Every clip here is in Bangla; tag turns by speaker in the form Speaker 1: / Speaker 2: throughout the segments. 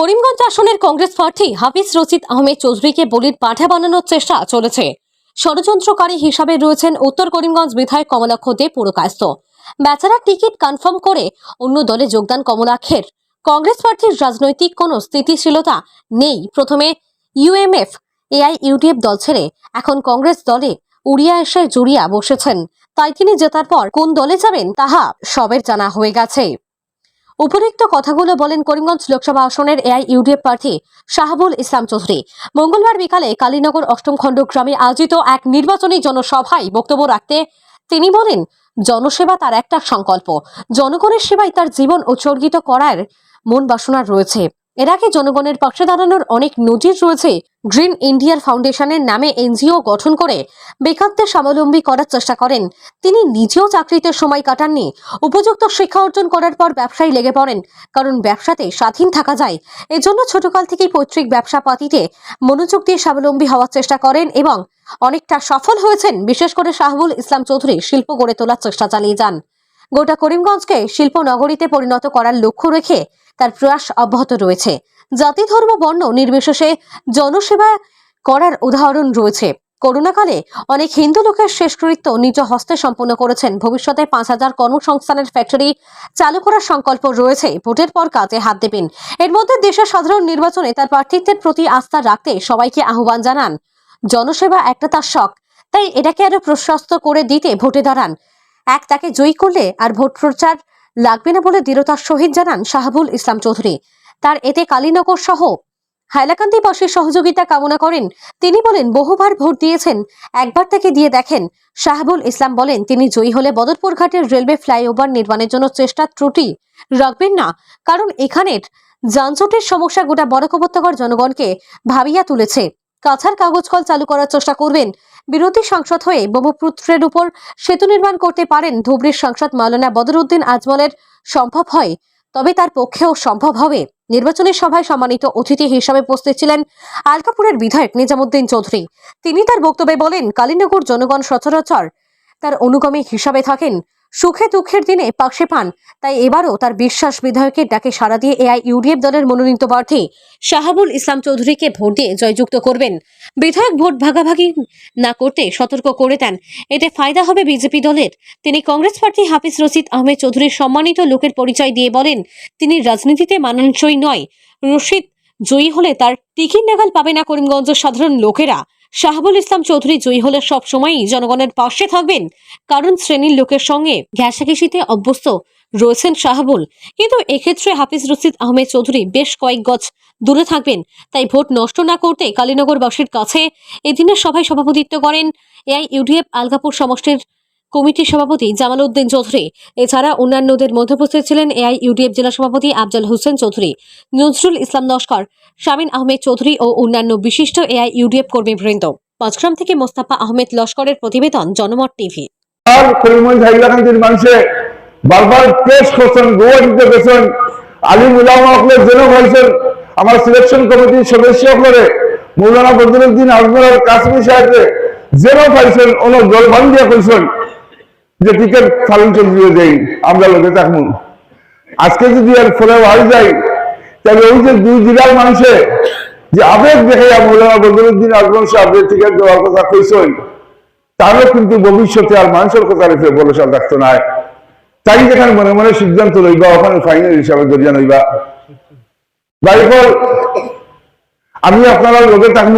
Speaker 1: করিমগঞ্জ আসনের কংগ্রেস প্রার্থী হাফিজ রশিদ আহমেদ চৌধুরীকে বলির পাঠা বানানোর চেষ্টা চলেছে। ষড়যন্ত্রকারী হিসাবে রয়েছেন উত্তর করিমগঞ্জ বিধায়ক কমলাক্ষ দে পুরকায়স্থ। বেচারা টিকিট কনফার্ম করে অন্য দলে যোগদান কমলাক্ষের কংগ্রেস প্রার্থীর রাজনৈতিক কোনো স্থিতিশীলতা নেই। প্রথমে ইউএমএফ এআই ইউডিএফ দল ছেড়ে এখন কংগ্রেস দলে উড়িয়া এসে জুড়িয়া বসেছেন। তাই তিনি জেতার পর কোন দলে যাবেন তাহা সবের জানা হয়ে গেছে। উপরোক্ত কথাগুলো বলেন করিমগঞ্জ লোকসভা আসনের এআই ইউডিএফ প্রার্থী শাহাবুল ইসলাম চৌধুরী। মঙ্গলবার বিকালে কালীনগর অষ্টম খণ্ড গ্রামে আয়োজিত এক নির্বাচনী জনসভায় বক্তব্য রাখতে তিনি বলেন, জনসেবা তার একটা সংকল্প। জনগণের সেবায় তার জীবন উৎসর্গিত করার মন বাসনা রয়েছে। এর আগে জনগণের পাশে দাঁড়ানোর অনেক নজির রয়েছে গ্রিন ইন্ডিয়ার ফাউন্ডেশনের নামে এনজিও গঠন করে। বেকারদের স্বাবলম্বী করার চেষ্টা করেন। তিনি নিজেও চাকরিতে সময় কাটাননি। উপযুক্ত শিক্ষা অর্জন করার পর ব্যবসায় লেগে পড়েন। কারণ ব্যবসাতে স্বাধীন থাকা যায়। এজন্য ছোটকাল থেকেই পৈতৃক ব্যবসা পাতিতে মনোযোগ দিয়ে স্বাবলম্বী হওয়ার চেষ্টা করেন এবং অনেকটা সফল হয়েছেন। বিশেষ করে শাহবুল ইসলাম চৌধুরী শিল্প গড়ে তোলার চেষ্টা চালিয়ে যান। গোটা করিমগঞ্জকে শিল্প নগরীতে পরিণত করার লক্ষ্য রেখে তার প্রয়াস অব্যাহত রয়েছে। জাতি, ধর্ম, বর্ণ নির্বিশেষে জনসেবা করার উদাহরণ রয়েছে। করোনাকালে অনেক হিন্দু লোকের শেষকৃত্য নিজ হস্তে সম্পন্ন করেছেন। ভবিষ্যতে পাঁচ হাজার কর্মসংস্থানের ফ্যাক্টরি চালু করার সংকল্প রয়েছে। ভোটের পর কাজে হাত দেবেন। এর মধ্যে দেশের সাধারণ নির্বাচনে তার প্রার্থিত্বের প্রতি আস্থা রাখতে সবাইকে আহ্বান জানান। জনসেবা একটা তার শখ। তাই এটাকে আরও প্রশস্ত করে দিতে ভোটে দাঁড়ান। এক তাকে জয়ী করলে আর ভোট প্রচার লাগবে না বলে দৃঢ়তার সহিত জানান শাহাবুল ইসলাম চৌধুরী। তার এতে কালীনগর সহ হাইলাকান্দিবাসীর সহযোগিতা কামনা করেন। তিনি বলেন, বহুবার ভোট দিয়েছেন, একবার তাকে দিয়ে দেখেন। শাহাবুল ইসলাম বলেন, তিনি জয়ী হলে বদরপুর ঘাটের রেলওয়ে ফ্লাইওভার নির্মাণের জন্য চেষ্টা ত্রুটি রাখবেন না। কারণ এখানের যানজটের সমস্যা গোটা বরাক উপত্যকার জনগণকে ভাবিয়া তুলেছে। কাছার কাগজ কল চালু করার চেষ্টা করবেন বিরোধী সাংসদ হয়ে ব্রহ্মপুত্রের উপর সেতু নির্মাণ করতে পারেন ধুবড়ির সাংসদ মাওলানা বদরুদ্দিন আজমলের। সম্ভব হয়, তবে তার পক্ষেও সম্ভব হবে। নির্বাচনী সভায় সম্মানিত অতিথি হিসাবে উপস্থিত ছিলেন আলকাপুরের বিধায়ক নিজামুদ্দিন চৌধুরী। তিনি তার বক্তব্যে বলেন কালীনগর জনগণ সচরাচর তার অনুগামী হিসাবে থাকেন। সুখে দুঃখের দিনে পাশে পান। তাই এবারও তার বিশ্বাস বিধায়কের ডাকে সাড়া দিয়ে এআই ইউডিএফ দলের মনোনীত প্রার্থী শাহাবুল ইসলাম চৌধুরীকে ভোট দিয়ে জয়যুক্ত করবেন। বিধায়ক ভোট ভাগাভাগি না করতে সতর্ক করে দেন। এতে ফায়দা হবে বিজেপি দলের। তিনি কংগ্রেস প্রার্থী হাফিজ রশিদ আহমেদ চৌধুরীর সম্মানিত লোকের পরিচয় দিয়ে বলেন, তিনি রাজনীতিতে মানানসই নয়। রশিদ জয়ী হলে তার টিকিট নাগাল পাবে না করিমগঞ্জের সাধারণ লোকেরা। শাহাবুল ইসলাম চৌধুরী জয়ী হলে সবসময়ই জনগণের পাশে থাকবেন কারণ শ্রেণির লোকের সঙ্গে ঘেঁষাঘেঁষিতে অভ্যস্ত রয়েছেন শাহাবুল। কিন্তু এক্ষেত্রে হাফিজ রশিদ আহমেদ চৌধুরী বেশ কয়েক গজ দূরে থাকবেন। তাই ভোট নষ্ট না করতে কালীনগরবাসীর কাছে এদিনের সভায় সভাপতিত্ব করেন এআই ইউডিএফ আলগাপুর সমষ্টির কমিটির সভাপতি জামাল উদ্দিন চৌধুরী। এছাড়া অন্যান্যদের মধ্যে উপস্থিত ছিলেন এআই, ইউডিএফ জেলা সভাপতি আফজাল হোসেন চৌধুরী, নজরুল ইসলাম নস্কর শামিন আহমেদ চৌধুরী ও অন্যান্য বিশিষ্ট এআই, ইউডিএফ কর্মীবৃন্দ। পাঁচগ্রাম থেকে মোস্তাফা আহমেদ লস্করের প্রতিবেদন, জনমত টিভি।
Speaker 2: হয়েছেন আমার সিলেকশন কমিটির সদস্য হকলে মৌলানা বদরুদ্দিন আজমর আর কাশ্মীর সাহেবকে জেনে পাইছেন অন জলবান দিয়ে কইছেন যে টিকিট ফালন চন্দ্রীয় দেই আমরা লোকে থাকব আজকে যদি আর ফলে হয়ে যায় তাহলে ওই যে দুই জেলার মানুষে যে আবেগ দেখে মৌলানা বদরুদ্দিন আজমর সাহেবের টিকিট দেওয়ার কথা কইছেন, তারও কিন্তু ভবিষ্যতে আর মানুষের কথা রেখে ভরসা থাকতো না। তাই যেখানে মনে মনে সিদ্ধান্ত লইবা, ওখানে ফাইনাল হিসাবে দরিয়া লইবা। বাইকল আমি আপনারা লোকে থাকব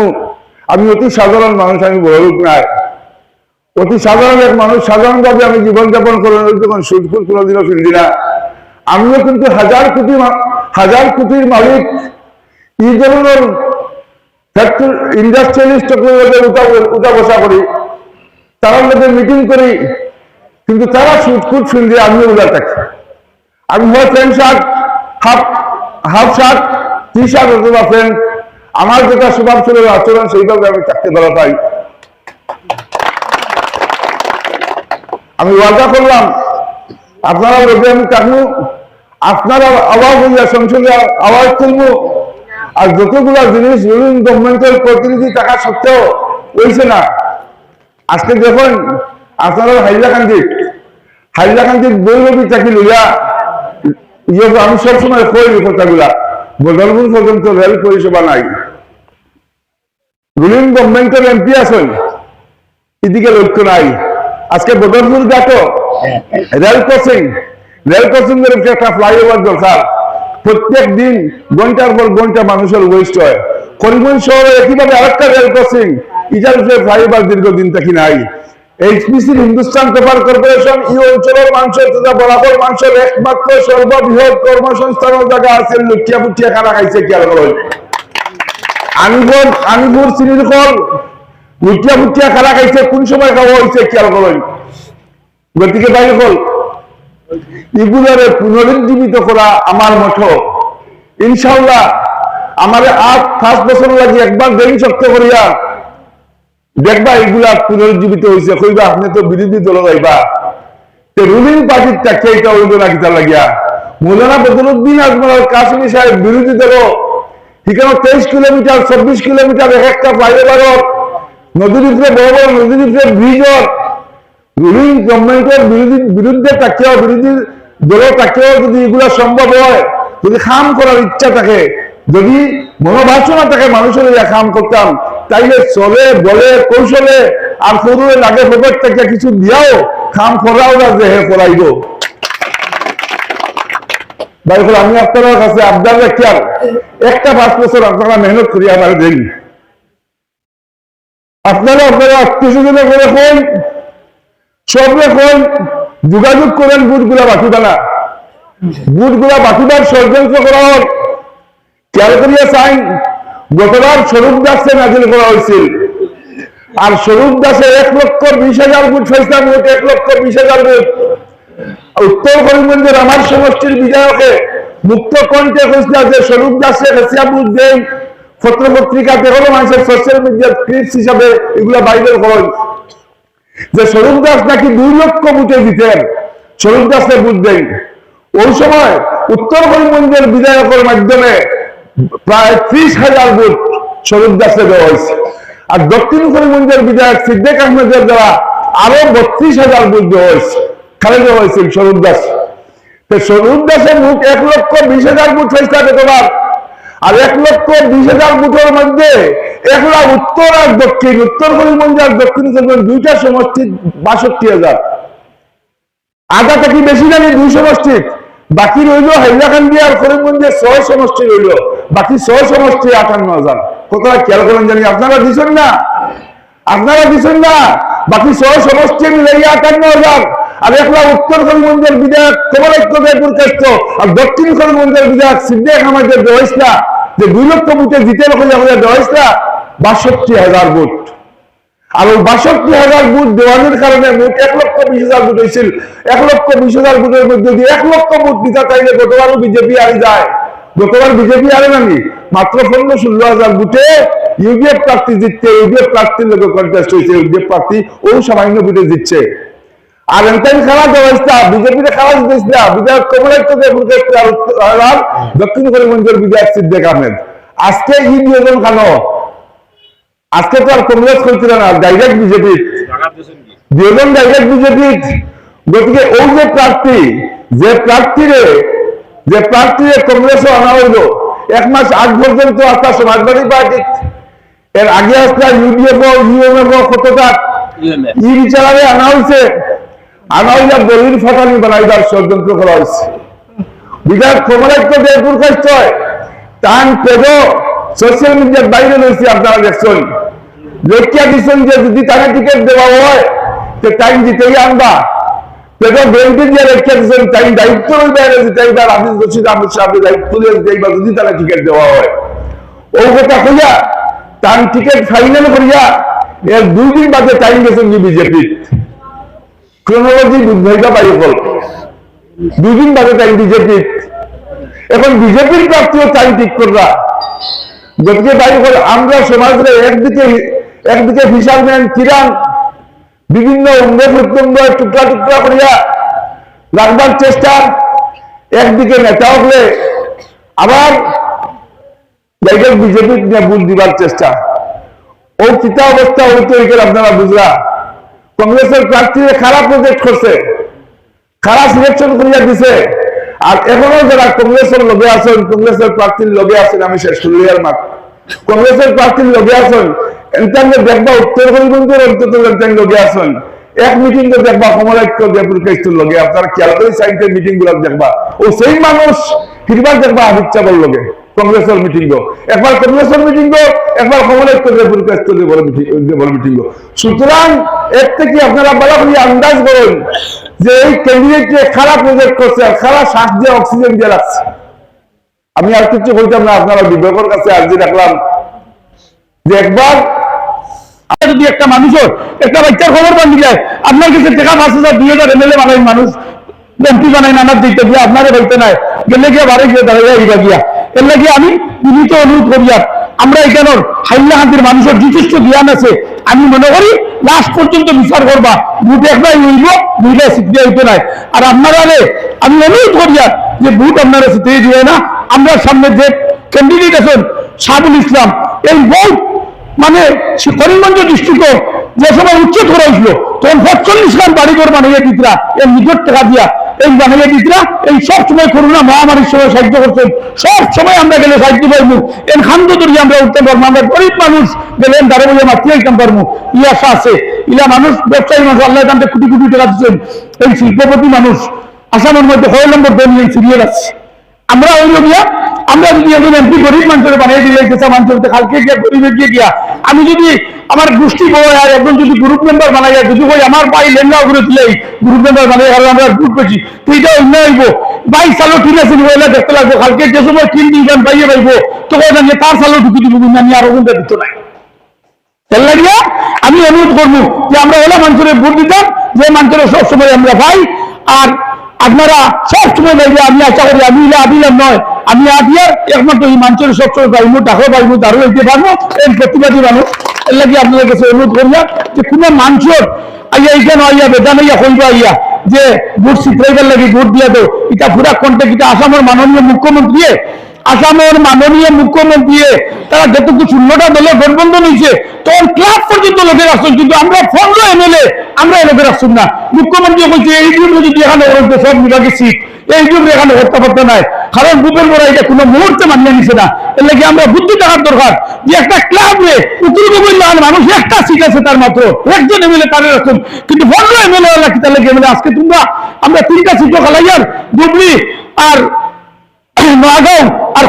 Speaker 2: আমি অতি সাধারণ মানুষ, আমি বড় লোক নাই। অতি সাধারণ এক মানুষ, সাধারণভাবে আমি জীবনযাপন করে যখন সুদপুর কোনোদিনও ফিরলি না। আমিও কিন্তু হাজার কোটি হাজার কোটির মালিক। এই ধরনের ফ্যাক্টরি ইন্ডাস্ট্রিয়ালিস্ট উঠা বসা করি। তারা মধ্যে মিটিং করি। কিন্তু তারা সুটকুট শুনলে আমিও উদার থাকি। আমি হয় pant shirt half half shirt T shirt অথবা প্যান্ট আমার যেটা স্বভাব ছিল আচরণ সেইভাবে আমি থাকতে পারা পাই। আমি ওয়াদা করলাম, আপনারা লোকে আমি থাকব আপনারা আওয়াজ হইয়া সংসদে আওয়াজ তুলবো। আর যতগুলা জিনিস বিভিন্ন গভর্নমেন্টের প্রতিনিধি থাকা সত্ত্বেও হয়েছে না। আজকে দেখুন, আপনারা হাইলাকান্দি হাইলাকান্দির বৈরবী চাকি লইয়া ইয়ে আমি সবসময় কই কথাগুলা? বদরপুর পর্যন্ত রেল পরিষেবা নাই। রুলিং গভর্নমেন্টের এমপি আছেন, এদিকে লক্ষ্য নাই। আজকে বদরপুর ঘাটও রেল ক্রসিং রেল ক্রসিং এর একটা ফ্লাইওভার দরকার প্রত্যেক দিন ঘণ্টার পর ঘণ্টা মানুষের ওয়েস্ট হয়। করিমগঞ্জ শহরে একইভাবে আরেকটা রেল ক্রসিং উপরে ফ্লাইওভার দীর্ঘদিন থেকে নাই। এইচপিসি হিন্দুস্তান পেপার কর্পোরেশন এই অঞ্চলের মানুষের তথা বরাবর মানুষের একমাত্র সর্ববৃহৎ কর্মসংস্থানের জায়গা আছে লুটিয়া পুটিয়া খানা খাইছে খেয়াল করুন। আনিপুর আনিপুর শ্রীর কল লুটিয়া পুটিয়া খানা খাইছে, কোন সময় খাওয়া হয়েছে খেয়াল করুন গতিকে বাইরে হল এগুলোরে পুনরুজ্জীবিত করা আমার মতো। ইনশাল্লাহ আমার আজ পাঁচ বছর লাগে একবার ব্রেন শক্ত করিয়া দেখবা এগুলা পুনরুজ্জীবিত হয়েছে কইবা, আপনি তো বিরোধী দল যাইবা রুলিং পার্টির টাকে এটা হইল না কিতা লাগিয়া। মৌলানা বদরুদ্দিন আজমল কাশ্মীর সাহেব বিরোধী দল। সেখানে তেইশ কিলোমিটার, চব্বিশ কিলোমিটার এক একটা ফ্লাইওভার নদীর উপরে বড় বড় নদীর উপরে ব্রিজর রুলিং গভর্নমেন্টের বিরোধী বিরুদ্ধে তাকেও বিরোধী দল তাকেও যদি এগুলো সম্ভব হয়, যদি খাম করার ইচ্ছা থাকে, যদি মনোবাসনা থাকে মানুষের ইয়া খাম করতাম তাইলে চলে, বলে, কৌশলে আর করুয়ে লাগে পকেট থেকে কিছু দিয়াও খাম করাও না যে হে করাইব আমি আপনার কাছে আবদার রাখি একটা পাঁচ বছর আপনারা মেহনত করি আমার দেন। আপনারা আপনারা আত্মীয় করে কোন সব রকম যোগাযোগ করেন বুথগুলা বাকিবা না বুথগুলা বাকিবার ষড়যন্ত্র করা হোক খেয়াল করিয়া চাই, গতবার স্বরূপ দাসে নাজিল করা হয়েছিল। আর স্বরূপ দাসে এক লক্ষ বিশ হাজার বুথ ফেসলা বুথ এক লক্ষ বিশ হাজার বুথ উত্তর করিমগঞ্জের আমার সমষ্টির বিধায়কে মুক্ত কণ্ঠে কইছিল যে স্বরূপ দাসে হেসিয়া বুথ দেয় পত্র পত্রিকাতে হলো মানুষের সোশ্যাল মিডিয়ার ক্লিপস হিসাবে, এগুলা বাইবেল করেন যে স্বরূপ দাস নাকি দুই লক্ষ বুথে দিতেন স্বরূপ দাসে বুথ দেন ওই সময় উত্তর করিমগঞ্জের বিধায়কের মাধ্যমে প্রায় ত্রিশ হাজার বুথ স্বরূপ দাসে দেওয়া হয়েছে। আর দক্ষিণ করিমগঞ্জের বিধায়ক সিদ্দিক আহমেদের দ্বারা আরও বত্রিশ হাজার বুথ দেওয়া হয়েছে, খালি দেওয়া হয়েছিল স্বরূপ দাস। স্বরূপ দাসের বুথ এক লক্ষ বিশ হাজার বুথ হয়েছে আর এক লক্ষ বিশ হাজার বুথের মধ্যে এক লাখ উত্তর আর দক্ষিণ। উত্তর করিমগঞ্জ আর দক্ষিণ করিমগঞ্জ দুইটা সমষ্টি বাষট্টি হাজার। আধা থেকে বেশি জানি দুই সমষ্টি? বাকি রইল হাইলাকান্দি আর করিমগঞ্জে ছয় সমষ্টি রইল। বাকি ছয় সমষ্টি আটান্ন হাজার। কোথায় খেয়াল করেন জানি, আপনারা দিচ্ছেন না? আপনারা দিচ্ছেন না? বাকি ছয় সমষ্টি মিলাইয়া আটান্ন হাজার। আর এক লাখ উত্তর করিমগঞ্জের বিধায়ক কমলাক্য দেবপুর কাস্ত আর দক্ষিণ করিমগঞ্জের বিধায়ক সিদ্দিক আমাদের দেওয়াইসলা যে দুই লক্ষ বুথে জিতে হয়ে আমাদের দেওয়াইসলা বাষট্টি হাজার বুথ আর ওই বাষট্টি হাজার বুথ দেওয়ানোর কারণে মোট এক লক্ষ বিশ হাজার বুথ হয়েছিল। এক লক্ষ বিশ হাজার বুথের মধ্যে দিয়ে এক লক্ষ বুথ দিতে চাইলে গতবারও বিজেপি আরে যায়। গতবার বিজেপি আরে নানি মাত্র পনেরো ষোলো হাজার বুথে ইউডিএফ প্রার্থী জিতছে, ইউডিএফ প্রার্থীর লোক কন্টেস্ট হয়েছে, ইউডিএফ প্রার্থী ও সামান্য বুথে জিতছে। আর এনটাইম খেলা দেওয়া বিজেপিতে খেলা দিতেছ না বিধায়ক আর দক্ষিণ করিমগঞ্জের বিধায়ক সিদ্দিক আহমেদ। আজকে ই নিয়োজন কেন? আজকে তো আর কংগ্রেস করছিল না ডাইরেক্ট বিজেপি। দুজন ডাইরেক্ট বিজেপি। গতিকে ওই যে প্রার্থী যে প্রার্থীরে যে প্রার্থীরে কংগ্রেসও আনা হইল এক মাস আগ পর্যন্ত আপনার সমাজবাদী পার্টি। এর আগে আসলে ইউডিএফ ইউএমএফ কতটা ই বিচারে আনা হয়েছে আনা হইলে দলিল ফাটানি বানাইবার ষড়যন্ত্র করা হয়েছে। বিধায়ক কমলাক্য দেবপুর কাছ তান পেদ সোশ্যাল মিডিয়ার বাইরে রয়েছে, আপনারা দেখছেন। লক্ষ্যা দিচ্ছেন যে যদি তাকে টিকিট ফাইনাল করিয়া দুই দিন বাদে টাইম গেছেন ক্রোনোলজি বুঝাইবা পারি ফল দুদিন বাদে টাইম বিজেপি এখন বিজেপির প্রার্থীও টাইম ঠিক করবা তাই হল আমরা সমাজে একদিকে একদিকে ফিশারম্যান কিরান, বিভিন্ন প্রত্যঙ্গ টুকরা টুকরা করিয়া রাখবার চেষ্টা। একদিকে নেতা হলে আবার বিজেপি ভুল দিবার চেষ্টা। ও চিতা অবস্থা হইতে আপনারা বুঝলা। কংগ্রেসের প্রার্থীরা খারাপ প্রজেক্ট করছে। খারাপ সিলেকশন করিয়া দিছে। আর এখনও যারা কংগ্রেসের লগে আছেন, কংগ্রেসের প্রার্থীর লগে আছেন, আমি শেষ করলিয়ার মাঠ কংগ্রেসের প্রার্থীর লগে আছেন এনতাঙ্গে দেখবা উত্তর হরিবন্ধুর অন্তত এনতাঙ্গে লগে আছেন। এক মিটিং তো দেখবা কমলাক্য দেবপুর কেস্তুর লগে। আপনারা খেয়াল করে সাইডের মিটিংগুলো দেখবা। ও সেই মানুষ ফিরবার দেখবা আদিত চাবর লগে। কংগ্রেসের মিটিং একবার কংগ্রেসের মিটিং একবার কেস্তুর বড় মিটিং সুতরাং এর থেকে আপনারা করে আন্দাজ করুন যে এই ক্যান্ডিডেট খারাপ প্রজেক্ট করছে আর খারাপ শ্বাস দিয়ে অক্সিজেন দিয়ে রাখছে। আমি আর কিছু বলতাম না, আপনারা বিবেকের কাছে আর্জি রাখলাম যে একবার
Speaker 3: যদি একটা মানুষের একটা বাচ্চার খবর পান দিলে, আপনার কাছে টাকা পাঁচ হাজার, দুই হাজার এমএলএ মানুষ এমপি বানাই নানার দিতে গিয়ে আপনারে বলতে নাই, গেলে গিয়ে বাড়ি গিয়ে দাঁড়িয়ে গিয়া। এর লাগে আমি বিনীত অনুরোধ করি আমরা এখানের হাইলাহান্তির মানুষের যথেষ্ট জ্ঞান আছে। আমি মনে করি লাস্ট পর্যন্ত বিচার করবা। ভোট একবার হইব দুইটা সিদ্ধি হইতে নাই। আর আপনারা আমি অনুরোধ করি যে ভোট আপনারা সিদ্ধি দিয়ে না, আমরা সামনে যে ক্যান্ডিডেট আছেন শাহুল ইসলাম, এই ভোট মানে করিমগঞ্জ ডিস্ট্রিক্ট যে সময় উচ্ছেদ করা হয়েছিল, তখন পঁচল্লিশ খান বাড়িঘর বানিয়ে দিতরা এই নিজের টাকা দিয়া। এই বানিয়ে দিতরা, এই সব সময় করোনা মহামারীর সময় সাহায্য করছেন। সব সময় আমরা গেলে সাহায্য পাইবো। এর খান্দ ধরিয়ে আমরা উঠতে পারব আমরা গরিব মানুষ গেলেন দাঁড়ে বলে মাতি আইতাম পারব ই আশা আছে। ইলা মানুষ, ব্যবসায়ী মানুষ, আল্লাহ দামটা কোটি কোটি টাকা দিচ্ছেন। এই শিল্পপতি মানুষ, আসামের মধ্যে ছয় নম্বর দল নিয়ে সিরিয়াল আছে আমরা গিয়া আমরা যদি একজন এমপি গরিব মানুষের বানিয়ে দিয়ে গেছে মানুষের কালকে গিয়া, গরিবে গিয়ে গিয়া। আমি যদি আমার গোষ্ঠী বড় আর একজন যদি গ্রুপ মেম্বার বানাই যদি ওই আমার ভাই লেঙ্গা করে দিলে গ্রুপ মেম্বার বানাই আর আমরা গ্রুপ পেয়েছি তো এটা অন্য হইব। বাইক সালো ঠিক আছে ওইলা দেখতে লাগবো, কালকে যে সময় তিন দিন গান পাইয়ে পাইব তো জানিয়ে তার সালো ঢুকি দিব, কিন্তু আমি আরও কোনটা দিত নাই। লাগিয়া, আমি অনুরোধ করব যে আমরা ওলা মানুষের ভোট দিতাম, যে মানুষের সবসময় আমরা পাই, আর আপনারা সব বলবে, আমি আশা করি আমি ইলা আদিলাম নয়। আমি আদিয়ার একমাত্র এই মানুষের সবসময় পাইব টাকাও পাইব তারও হইতে পারব এর প্রতিবাদী মানুষ এর লাগে আপনাদের কাছে অনুরোধ করিয়া যে কোনো মানুষের আইয়া এইখানে আইয়া বেদা নাইয়া কইব আইয়া, যে ভোট শিখাইবার লাগে ভোট দিয়া দো এটা পুরা কন্টেক্ট এটা আসামের মাননীয় মুখ্যমন্ত্রী আসামের মাননীয় মুখ্যমন্ত্রী তারা যতটুকু শূন্যটা দলে গঠবন্ধ নিয়েছে, তখন ক্লাব পর্যন্ত লোকের আসছেন কিন্তু আমরা পনেরো এমএলএ, আমরা লোকের আসছেন না। মুখ্যমন্ত্রী বলছে, এই জন্য যদি এখানে সব বিভাগে সিট, এই জন্য এখানে হত্যা নাই, কারণ ভূপেন বড়া এটা কোনো মুহূর্তে মানিয়ে নিছে না। এর লাগে আমরা বুদ্ধি থাকার দরকার যে একটা ক্লাব ক্লাবে উত্তর গোবিন্দ মানুষ একটা সিট আছে তার মাত্র। একজন এমএলএ তাদের আসছেন কিন্তু পনেরো এমএলএ কি তাহলে এমএলএ, আজকে তোমরা, আমরা তিনটা সিটও খালাইয়ার ডুবলি আর আর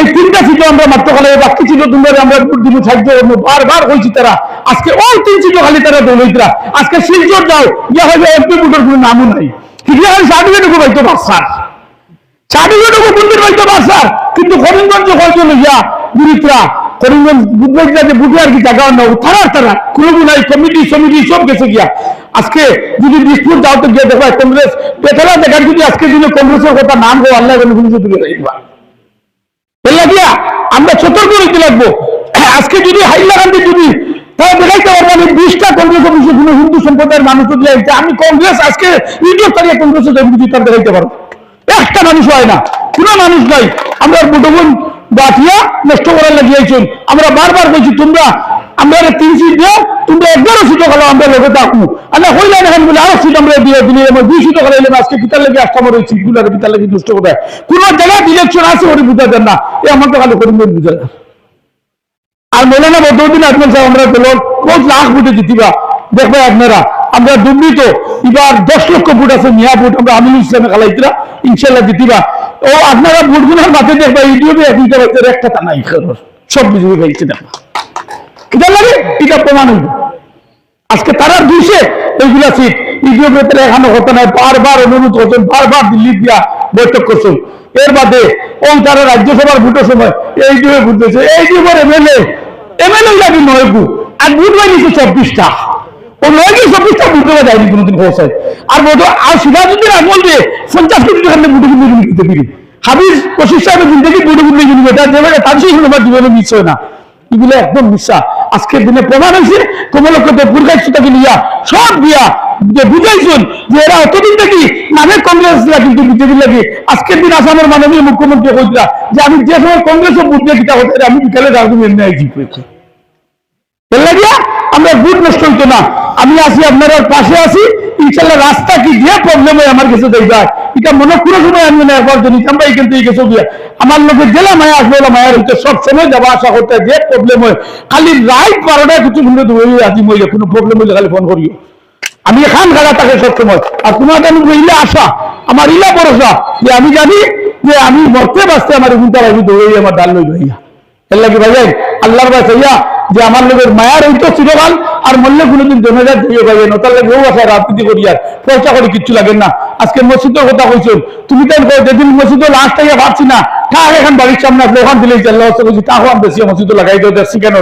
Speaker 3: এই তিনটা আমরা মাত্র বাকি ছিল আমরা দিব বারবার হয়েছি তারা, আজকে ওই তিন সিটও খালি তারা দলিতরা আজকে শিলচর যাও, ইয়া হবে এমপি বুটের কোনো নামও নাই। ঠিক আছে সার্টিফিকেট পাইতো বাসার সার্টিফিকেট বন্ধুর পাইতো বাসার কিন্তু হরিণগঞ্জ হয়তো ইয়া, গুরিত্রা। করিমগঞ্জ আর কি জায়গা না কমিটি, সমিতি, সব গেছে গিয়া। আজকে যদি দিসপুর যাও তো গিয়ে কংগ্রেস দেখার যদি আজকে কংগ্রেসের কথা নাম গো আল্লাহ রাখবা আমরা সতর্ক লাগবো। আজকে যদি হাইলা গান্ধী যদি দেখাইতে পারব আমি বিশটা কংগ্রেস অফিসে কোনো হিন্দু সম্প্রদায়ের মানুষ আমি কংগ্রেস আজকে ইউটিউব তারিখে কংগ্রেসের তার দেখাইতে পারব একটা মানুষ হয় না, কোনো মানুষ নাই। আমরা মুঠোগুন বাটিয়া নষ্ট করার লাগিয়েছেন আমরা বারবার বলছি তোমরা আমরা তিন সিট দিও, তোমরা একবারও সিট খালো আমরা লোকে থাকব। আমরা হইলে না বলে আরও সিট আমরা দিয়ে দিলে, আমার দুই সিট খালাইলাম আজকে কিতার লাগে আসতাম ওই সিটগুলো কিতার লাগে দুষ্ট কোথায় কোন জায়গায় ইলেকশন আছে, ওরে বুঝা দেন না। এ আমার তো খালি করিম বুঝা যায় আর মৌলানা বদরুদ্দিন আজমান সাহেব, আমরা পেল কোচ লাখ ভোটে জিতিবা? দেখবে আপনারা, আমরা দুর্নীত। এবার দশ লক্ষ ভোট আছে মিয়া ভোট আমরা আমিন ইসলামে খালাইছিলাম ইনশাল্লাহ জিতিবা। ও, আপনারা মাঠে দেখবা ইউটিউবে দুইটা বাচ্চার একটা নাই সব লাগে? এটা প্রমাণ আজকে তারা দুইশে এইগুলা সিট এখানে হতো না, বারবার অনুরোধ করছেন, বারবার দিল্লি দিয়া বৈঠক করছেন। এর বাদে তারা রাজ্যসভার ভোটের সময় এই যুগে ভোট দিয়েছে, এই যুগের এমএলএ এমএলএ যাবি নয় আর ভোট হয়ে নিচ্ছে চব্বিশটা। ও নয় গিয়ে চব্বিশটা ভোট দেওয়া যায়নি কোনোদিন পৌঁছায় আর বোধ আর সিরাজুদ্দিন আকমল দিয়ে পঞ্চাশ দিতে পারি হাবিজ কিন্তু এটা না। একদম দিনে প্রমাণ নিয়া। সব দিয়া যে বুঝাইছেন যে এরা কংগ্রেস কিন্তু আজকের দিন আসামের মাননীয় মুখ্যমন্ত্রী কইরা যে আমি যে সময় কংগ্রেসও বুঝতে কিতা হতে আমি বিকালে রাজনীতি নিয়ে এর লাগিয়া আমরা বুট নষ্ট হইতো না। আমি আছি, আপনার পাশে আছি। ইনশাল্লাহ রাস্তা কি যে প্রবলেম হয় আমার কাছে দেখবা এটা মনে কোনো সময় আমি না একবার যদি আমরা এখান থেকে গেছো গিয়া আমার লোকের জেলা মায়া আসবে ওলা মায়ের হইতে সব সময় যাওয়া আসা করতে যে প্রবলেম হয়। খালি রাইট বারোটায় কিছু শুনলে তো আজি মইলে কোনো প্রবলেম হইলে খালি ফোন করিও। আমি এখান খাড়া থাকে সবসময়। আর তোমার আমি ইলে আশা। আমার ইলা ভরসা যে আমি জানি যে আমি মরতে বাঁচতে আমার চিন্তা রাখি দৌড়াই আমার ডাল লই ভাইয়া এর লাগে ভাই আল্লাহর কাছে ইয়া যে আমার লোকের মায়ার হইতো চিরকাল, আর মল্লে কোনোদিন জমে যায় দিয়ে ভাই নতার লাগে ও আশা রাজনীতি করি আর। পয়সা করে কিচ্ছু লাগে না। আজকে মসজিদের কথা কইছো। তুমি তো যেদিন মসজিদে লাস্ট থেকে ভাবছি না কাক এখন বাড়ির সামনে আসলে ওখান দিলেই চাল্লা হচ্ছে বলছি তাও আমি বেশি মসজিদে লাগাই দিও, দেখছি কেন?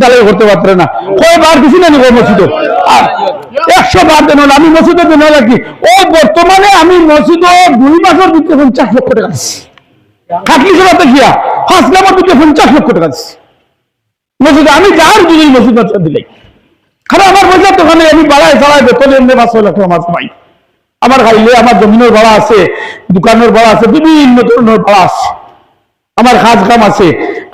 Speaker 3: ডালাই করতে পারতে না। কয়বার দিছি না নিবো মসজিদে? আর একশো বার দেন আমি মসজিদে দেন লাগি ও বর্তমানে আমি মসজিদ দুই মাসের ভিতরে পঞ্চাশ লক্ষ টাকা দিচ্ছি খাটলি সভাতে গিয়া ফার্স্ট নাম্বার ভিতরে পঞ্চাশ লক্ষ টাকা দিচ্ছি মসজিদে আমি যার যদি মসজিদ বাচ্চা দিলে কারণ আমার মসজিদ দোকানে আমি বাড়াই চালাই বেতন এমনি পাঁচ ছয় লক্ষ আমার সবাই আমার খাইলে আমার জমিনের ভাড়া আছে, দোকানের ভাড়া আছে, বিভিন্ন ধরনের ভাড়া আছে। আমার কাজ কাম আছে।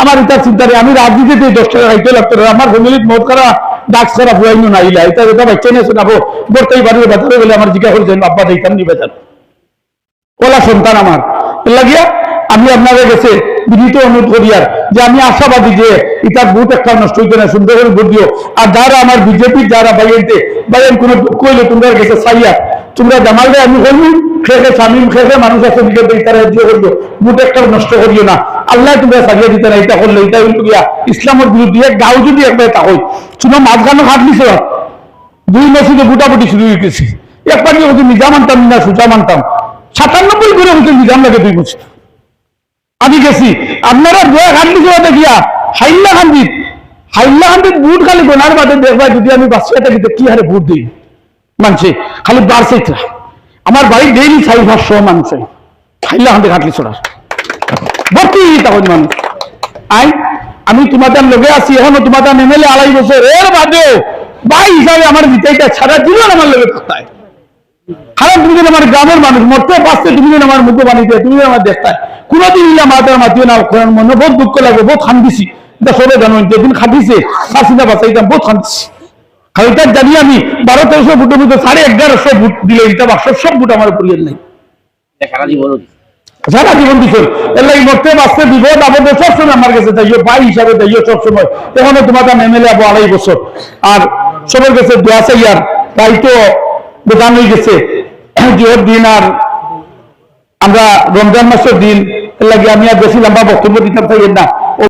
Speaker 3: আমার এটা চিন্তা নেই, আমি রাজনীতিতে দশ টাকা খাইতে লাগতো আমার ফ্যামিলির মত করা ডাক ছাড়া ফুয়াইনো না এটা এটা বাচ্চা নিয়ে শোনাবো বর্তাই বাড়ির বেতারে গেলে আমার জিজ্ঞা করেছেন আব্বা দিতাম নি বেতার ওলা সন্তান আমার। লাগিয়া আমি আপনাদের কাছে বিনীত অনুরোধ করি আর, যে আমি আশাবাদী যে ইটার ভোট একটা নষ্ট হইতে না, সুন্দর করে ভোট দিও। আর যারা আমার বিজেপি, যারা বাইরেতে বাইরেন কোনো হইলে তোমরা গেছে সাইয়া তোমরা জামালরে আমি বলবি খেয়ে স্বামী, খেয়ে মানুষ আছে বিজেপি তারা দিয়ে করল ভোট একটা নষ্ট করিও না। আল্লাহ তোমরা সাজিয়ে দিতে না, এটা করলে, এটা গিয়া ইসলামের বিরুদ্ধে গাও যদি একবার তা হই শুনো মাঝখানে হাঁটলিছে দুই মসজিদে বুটাবুটি শুরু হয়ে গেছে। একবার নিজাম আনতাম না সুজা মানতাম সাতানব্বই করে হচ্ছে নিজাম লাগে দুই মসজিদ। আমি গেছি। আপনারা খান্দি জোয়াতে গিয়া হাইল্লা খান্দিত হাইল্লা বুট খালি গোনার যদি আমি বাচ্চাটা দিতে কি হারে বুট দিই মানছে, খালি বাড়ছে আমার বাড়ি ডেইলি মানছে খাটলি তখন মানুষ আই, আমি তোমাদের লগে আছি, এখনও তোমাদের এমএলএ আড়াই বছর এর বাদেও ভাই হিসাবে আমার জিতাইটা ছাড়া জীবন আমার লগে থাকতায় তুমি আমার গ্রামের মানুষ মরতে পারছে তুমি আমার মুখ তুমি আমার দেখতায় কোনোদিন ইলা মাতার মাতিও না মনে বহুত দুঃখ লাগে বহুত খান্দিছি এটা সবে জানো যেদিন খাটিছে বাঁচাইতাম বহুত খান্দিছি জানি আমি বারো তেরোশো মধ্যে সাড়ে এগারোশো দিলে সব ফুট আমার পরিয়ার নেই
Speaker 4: সারা জীবন
Speaker 3: সারা জীবন দিচ্ছেন এর লাগে মরতে বাঁচতে বিপদ আপদে সবসময় আমার কাছে যাইও ভাই হিসাবে যাইও সবসময় এখনও তোমার এমএলএ আবো আড়াই বছর। আর সবার কাছে দোয়া চাই আর তাই তো বোঝান হয়ে গেছে। জোহর দিন আর আমরা রমজান মাসের দিন লাগে আমি আর বেশি লম্বা বক্তব্য দিতে চাই না।